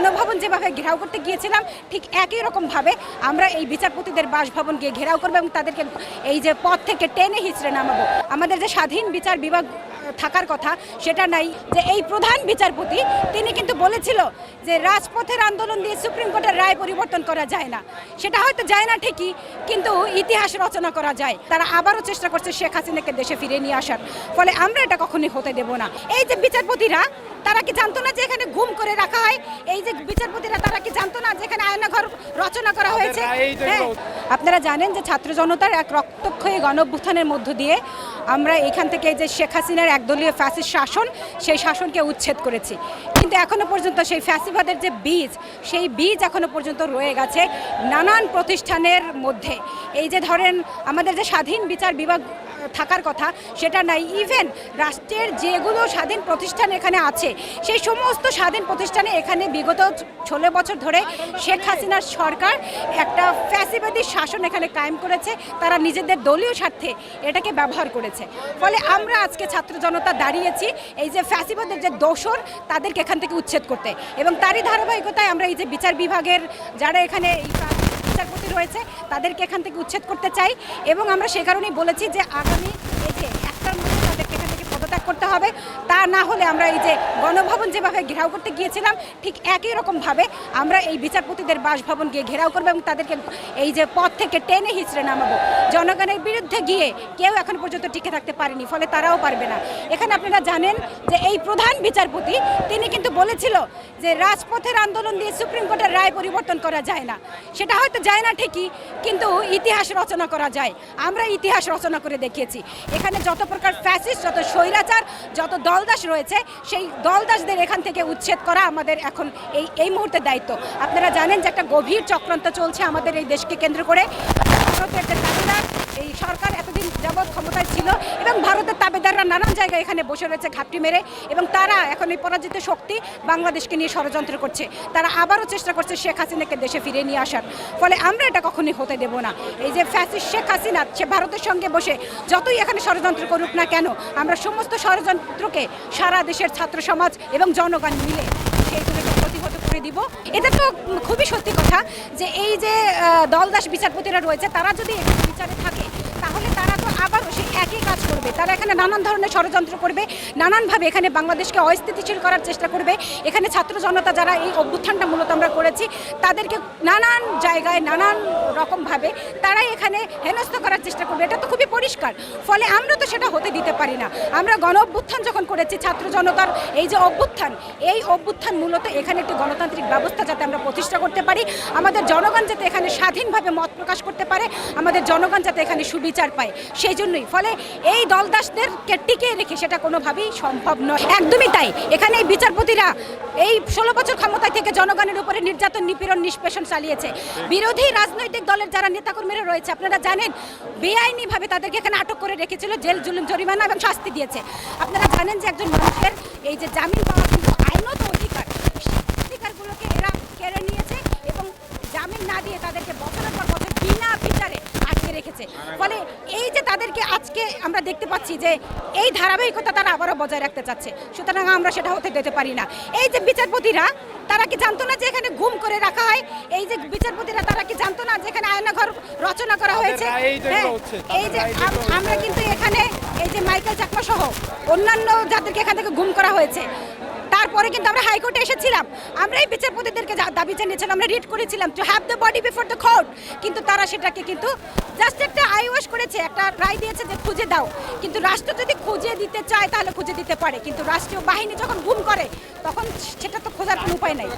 গণভবন যেভাবে ঘেরাও করতে গিয়েছিলাম, ঠিক একই রকমভাবে আমরা এই বিচারপতিদের বাসভবন গিয়ে ঘেরাও করব এবং তাদেরকে এই যে পথ থেকে টেনে হিচড়ে নামাবো। আমাদের যে স্বাধীন বিচার বিভাগ থাকার কথা, সেটা নাই যে এই প্রধান বিচারপতি, তিনি কিন্তু বলেছিল যে রাজপথের আন্দোলন দিয়ে সুপ্রিম কোর্টের রায় পরিবর্তন করা যায় না। সেটা হয়তো যায় না ঠিকই, কিন্তু ইতিহাস রচনা করা যায়। তারা আবারও চেষ্টা করছে শেখ হাসিনাকে দেশে ফিরে নিয়ে আসার। ফলে আমরা এটা কখনোই হতে দেব না। এই যে বিচারপতিরা তারা কি জানতো না যে এখানে ঘুম করে রাখা হয়? এই যে বিচারপতিরা তারা কি জানতো না যে এখানে আয়নাঘর রচনা করা হয়েছে? হ্যাঁ। আপনারা জানেন যে ছাত্র জনতার এক রক্তক্ষয়ী গণঅভ্যুত্থানের মধ্য দিয়ে আমরা এখান থেকে যে শেখ হাসিনার একদলীয় ফ্যাসিস শাসন সেই শাসনকে উচ্ছেদ করেছি। কিন্তু এখনও পর্যন্ত সেই ফ্যাসিবাদের যে বীজ সেই বীজ এখনও পর্যন্ত রয়ে গেছে নানান প্রতিষ্ঠানের মধ্যে। এই যে ধরেন আমাদের যে স্বাধীন বিচার বিভাগ থাকার কথা, সেটা নাই। ইভেন রাষ্ট্রের যেগুলো স্বাধীন প্রতিষ্ঠান এখানে আছে, সেই সমস্ত স্বাধীন প্রতিষ্ঠানে এখানে বিগত ষোলো বছর ধরে শেখ হাসিনার সরকার একটা ফ্যাসিবাদী শাসন এখানে কায়েম করেছে, তারা নিজেদের দলীয় স্বার্থে এটাকে ব্যবহার করেছে। ফলে আমরা আজকে ছাত্র জনতা দাঁড়িয়েছি, এই যে ফ্যাসিবাদের যে দোষর, তাদেরকে এখান থেকে উচ্ছেদ করতে। এবং তারই ধারাবাহিকতায় আমরা এই যে বিচার বিভাগের যারা এখানে এই রয়েছে তাদেরকে এখান থেকে উচ্ছেদ করতে চাই এবং আমরা সে কারণেই বলেছি যে আগামী এই যে একটার মধ্যে তাদেরকে এখান করতে হবে। তা না হলে আমরা এই যে গণভবন যেভাবে ঘেরাও করতে গিয়েছিলাম, ঠিক একই রকমভাবে আমরা এই বিচারপতিদের বাসভবন গিয়ে ঘেরাও করব এবং তাদেরকে এই যে পথ থেকে টেনে হিচড়ে নামাবো। জনগণের বিরুদ্ধে গিয়ে কেউ এখন পর্যন্ত টিকে থাকতে পারেনি, ফলে তারাও পারবে না। এখানে আপনারা জানেন যে এই প্রধান বিচারপতি, তিনি কিন্তু বলেছিল যে রাজপথের আন্দোলন দিয়ে সুপ্রিম কোর্টের রায় পরিবর্তন করা যায় না। সেটা হয়তো যায় না ঠিকই, কিন্তু ইতিহাস রচনা করা যায়। আমরা ইতিহাস রচনা করে দেখিয়েছি। এখানে যত প্রকার ফ্যাসিস্ট যত স্বৈরাচার যত দলদাস রয়েছে, সেই দলদাসদের এখান থেকে উচ্ছেদ করা আমাদের এখন এই এই মুহূর্তের দায়িত্ব। আপনারা জানেন যে একটা গভীর চক্রান্ত চলছে আমাদের এই দেশকে কেন্দ্র করে। এই সরকার এতদিন যাবৎ ছিল এবং ভারতের তাবেদাররা নানান জায়গায় এখানে বসে রয়েছে, ঘাপটি মেরে এবং তারা এখন এই পরাজিত শক্তি বাংলাদেশকে নিয়ে ষড়যন্ত্র করছে। তারা আবারও চেষ্টা করছে শেখ হাসিনাকে দেশে ফিরে নিয়ে আসার। ফলে আমরা এটা কখনোই হতে দেব না। এই যে ফ্যাসিস্ট শেখ হাসিনা, সে ভারতের সঙ্গে বসে যতই এখানে ষড়যন্ত্র করুক না কেন, আমরা সমস্ত ষড়যন্ত্রকে সারা দেশের ছাত্র সমাজ এবং জনগণ মিলে করে দিব। এটা তো খুবই সত্যি কথা যে এই যে দলদাস বিচারপতিরা রয়েছে, তারা যদি বিচারে থাকে সেই একই কাজ করবে। তারা এখানে নানান ধরনের ষড়যন্ত্র করবে, নানানভাবে এখানে বাংলাদেশকে অস্থিতিশীল করার চেষ্টা করবে। এখানে ছাত্র জনতা যারা এই অভ্যুত্থানটা মূলত আমরা করেছি, তাদেরকে নানান জায়গায় নানান রকমভাবে তারাই এখানে হেনস্থ করার চেষ্টা করবে। এটা তো খুবই পরিষ্কার। ফলে আমরা তো সেটা হতে দিতে পারি না। আমরা গণ অভ্যুত্থান যখন করেছি, ছাত্র জনতার এই যে অভ্যুত্থান, এই অভ্যুত্থান মূলত এখানে একটি গণতান্ত্রিক ব্যবস্থা যাতে আমরা প্রতিষ্ঠা করতে পারি। আমাদের জনগণ যাতে এখানে স্বাধীনভাবে মত প্রকাশ করতে পারে, আমাদের জনগণ যাতে এখানে সুবিচার পায়, সেই জন্যই ফলে এই দলদাসদেরকে টিকে রেখে সেটা কোনোভাবেই সম্ভব নয়। একদমই তাই। এখানে এই বিচারপতিরা এই ষোলো বছর ক্ষমতায় থেকে জনগণের উপরে নির্যাতন, নিপীড়ন, নিষ্পেষণ চালিয়েছে। বিরোধী রাজনৈতিক দলের যারা নেতাকর্মীরা রয়েছে, আপনারা জানেন, বেআইনিভাবে তাদেরকে এখানে আটক করে রেখেছিল জেল, জুলুম, জরিমানা এবং শাস্তি দিয়েছে। আপনারা জানেন যে একজন মানুষের এই যে জামিন পাওয়া কিন্তু আইনত অধিকার সেই অধিকারগুলোকে এরা কেড়ে নিয়েছে এবং জামিন না দিয়ে তাদেরকে বছরের পর বছর বিনা বিচারে আটকে রেখেছে ফলে এই যে তাদেরকে আজকে আমরা দেখতে পাচ্ছি যে এই ধারাবাহিকতা তারা আবারও বজায় রাখতে চাচ্ছে সুতরাং আমরা সেটা হতে দিতে পারি না। এই যে বিচারপতিরা তারা কি জানতো না যে এখানে ঘুম করে রাখা হয়? এই যে বিচারপতিরা তারা কি জানতো না যে এখানে আয়নাঘর রচনা করা হয়েছে? হ্যাঁ, এই যে আমরা কিন্তু এখানে এই যে মাইকেল চাকমা সহ অন্যান্য যাদেরকে এখান থেকে ঘুম করা হয়েছে তারপরে কিন্তু আমরা হাইকোর্টে এসেছিলাম। আমরা এই বিচারপতিদেরকে দাবি জানিয়েছিলাম, আমরা রিড করেছিলাম to have the body before the court কিন্তু তারা সেটাকে কিন্তু জাস্ট একটা আইওয়াশ করেছে, একটা রায় দিয়েছে যে খুঁজে দাও। কিন্তু রাষ্ট্র যদি খুঁজে দিতে চায়, তাহলে খুঁজে দিতে পারে। কিন্তু রাষ্ট্রীয় বাহিনী যখন গুম করে, তখন সেটা তো খোঁজার কোনো উপায় নাই।